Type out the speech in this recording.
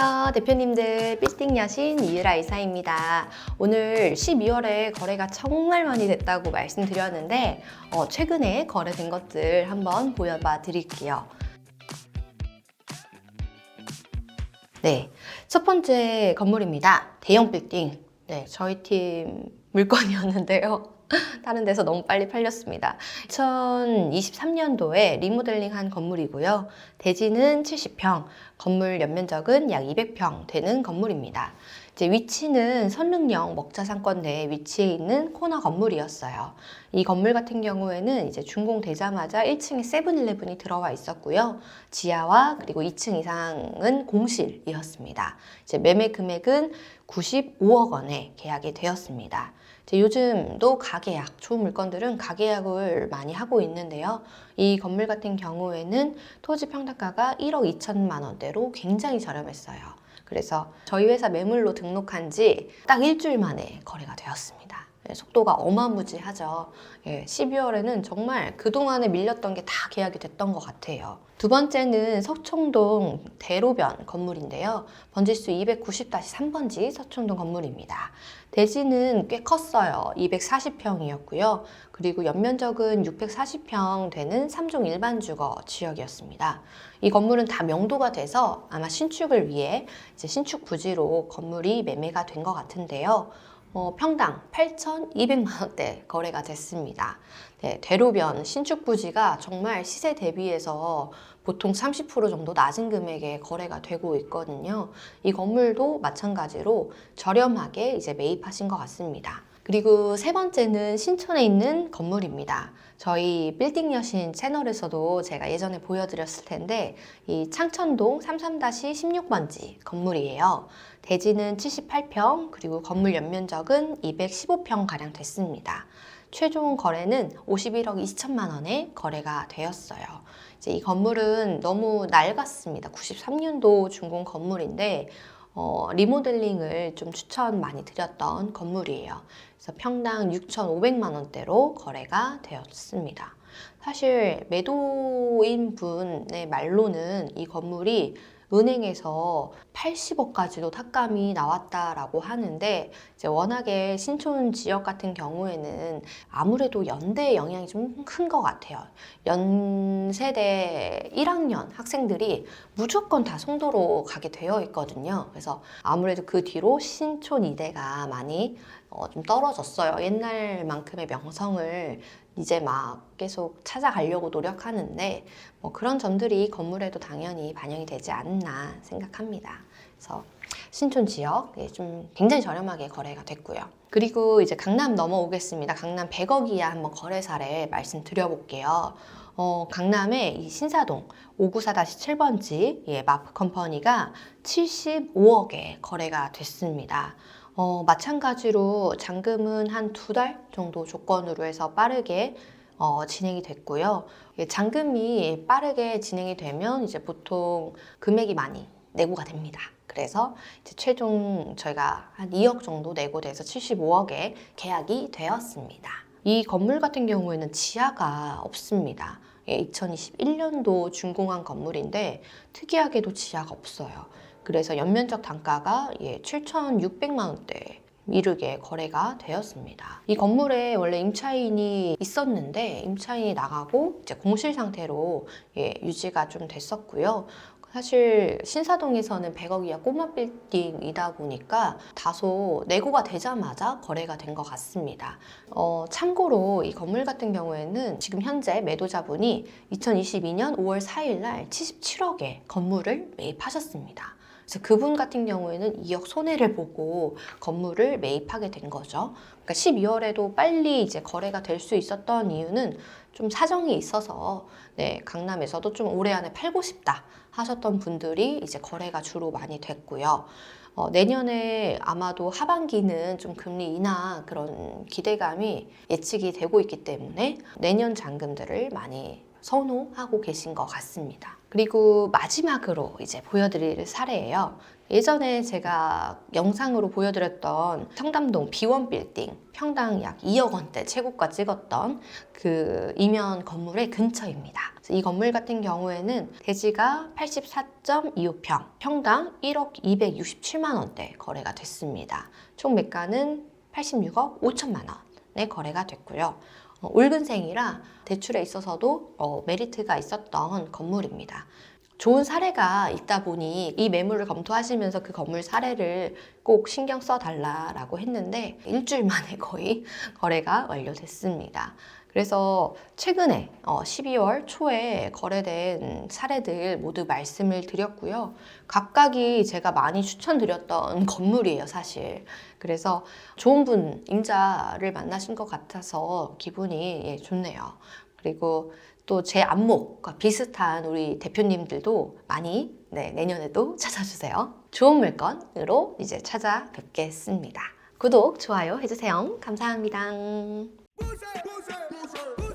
안녕하세요. 대표님들 빌딩 여신 이유라 이사입니다. 오늘 12월에 거래가 정말 많이 됐다고 말씀드렸는데 어, 최근에 거래된 것들 한번 보여봐 드릴게요. 네, 첫 번째 건물입니다. 대형 빌딩. 네, 저희 팀 물건이었는데요. 다른 데서 너무 빨리 팔렸습니다. 2023년도에 리모델링 한 건물이고요. 대지는 70평, 건물 연면적은 약 200평 되는 건물입니다. 이제 위치는 선릉역 먹자상권 내에 위치해 있는 코너 건물이었어요. 이 건물 같은 경우에는 이제 준공 되자마자 1층에 세븐일레븐이 들어와 있었고요. 지하와 그리고 2층 이상은 공실이었습니다. 이제 매매 금액은 95억 원에 계약이 되었습니다. 요즘도 가계약, 좋은 물건들은 가계약을 많이 하고 있는데요. 이 건물 같은 경우에는 토지 평당가가 1억 2천만 원대로 굉장히 저렴했어요. 그래서 저희 회사 매물로 등록한 지 딱 일주일 만에 거래가 되었습니다. 예, 속도가 어마무지하죠. 예, 12월에는 정말 그동안에 밀렸던 게 다 계약이 됐던 것 같아요. 두 번째는 서총동 대로변 건물인데요. 번지수 290-3번지 서총동 건물입니다. 대지는 꽤 컸어요. 240평이었고요. 그리고 연면적은 640평 되는 3종 일반 주거 지역이었습니다. 이 건물은 다 명도가 돼서 아마 신축을 위해 이제 신축 부지로 건물이 매매가 된 것 같은데요. 어, 평당 8,200만 원대 거래가 됐습니다. 네, 대로변 신축 부지가 정말 시세 대비해서 보통 30% 정도 낮은 금액에 거래가 되고 있거든요. 이 건물도 마찬가지로 저렴하게 이제 매입하신 것 같습니다. 그리고 세 번째는 신촌에 있는 건물입니다. 저희 빌딩 여신 채널에서도 제가 예전에 보여드렸을 텐데 이 창천동 33-16번지 건물이에요. 대지는 78평 그리고 건물 연면적은 215평 가량 됐습니다. 최종 거래는 51억 2천만 원에 거래가 되었어요. 이제 이 건물은 너무 낡았습니다. 93년도 준공 건물인데 어, 리모델링을 좀 추천 많이 드렸던 건물이에요. 그래서 평당 6,500만 원대로 거래가 되었습니다. 사실 매도인 분의 말로는 이 건물이 은행에서 80억까지도 탑감이 나왔다라고 하는데 이제 워낙에 신촌 지역 같은 경우에는 아무래도 연대 영향이 좀 큰 것 같아요. 연세대 1학년 학생들이 무조건 다 송도로 가게 되어 있거든요. 그래서 아무래도 그 뒤로 신촌 이대가 많이 어, 좀 떨어졌어요. 옛날만큼의 명성을 이제 막 계속 찾아가려고 노력하는데 뭐 그런 점들이 건물에도 당연히 반영이 되지 않나 생각합니다. 그래서 신촌 지역 예, 좀 굉장히 저렴하게 거래가 됐고요. 그리고 이제 강남 넘어오겠습니다. 강남 100억 이하 한번 거래 사례 말씀드려볼게요. 어, 강남의 이 신사동 594-7번지 예, 마프 컴퍼니가 75억에 거래가 됐습니다. 어, 마찬가지로 잔금은 한 두 달 정도 조건으로 해서 빠르게 어, 진행이 됐고요. 예, 잔금이 빠르게 진행이 되면 이제 보통 금액이 많이 내고가 됩니다. 그래서 최종 저희가 한 2억 정도 내고 돼서 75억에 계약이 되었습니다. 이 건물 같은 경우에는 지하가 없습니다. 예, 2021년도 준공한 건물인데 특이하게도 지하가 없어요. 그래서 연면적 단가가 예, 7,600만 원대 이르게 거래가 되었습니다. 이 건물에 원래 임차인이 있었는데 임차인이 나가고 이제 공실 상태로 예, 유지가 좀 됐었고요. 사실 신사동에서는 100억 이하 꼬마 빌딩이다 보니까 다소 내고가 되자마자 거래가 된 것 같습니다. 어, 참고로 이 건물 같은 경우에는 지금 현재 매도자분이 2022년 5월 4일 날 77억에 건물을 매입하셨습니다. 그래서 그분 같은 경우에는 2억 손해를 보고 건물을 매입하게 된 거죠. 그러니까 12월에도 빨리 이제 거래가 될 수 있었던 이유는 좀 사정이 있어서 네, 강남에서도 좀 올해 안에 팔고 싶다 하셨던 분들이 이제 거래가 주로 많이 됐고요. 어, 내년에 아마도 하반기는 좀 금리 인하 그런 기대감이 예측이 되고 있기 때문에 내년 잔금들을 많이 선호하고 계신 것 같습니다. 그리고 마지막으로 이제 보여드릴 사례예요. 예전에 제가 영상으로 보여드렸던 청담동 B1 빌딩 평당 약 2억 원대 최고가 찍었던 그 이면 건물의 근처입니다. 이 건물 같은 경우에는 대지가 84.25평, 평당 1억 267만 원대 거래가 됐습니다. 총 매가는 86억 5천만 원에 거래가 됐고요. 어, 올근생이라 대출에 있어서도 어, 메리트가 있었던 건물입니다. 좋은 사례가 있다 보니 이 매물을 검토하시면서 그 건물 사례를 꼭 신경 써 달라라고 했는데 일주일 만에 거의 거래가 완료됐습니다. 그래서 최근에 어, 12월 초에 거래된 사례들 모두 말씀을 드렸고요. 각각이 제가 많이 추천드렸던 건물이에요, 사실. 그래서 좋은 분, 임자를 만나신 것 같아서 기분이 예, 좋네요. 그리고 또 제 안목과 비슷한 우리 대표님들도 많이 네, 내년에도 찾아주세요. 좋은 물건으로 이제 찾아뵙겠습니다. 구독, 좋아요 해주세요. 감사합니다. bouger, bouger.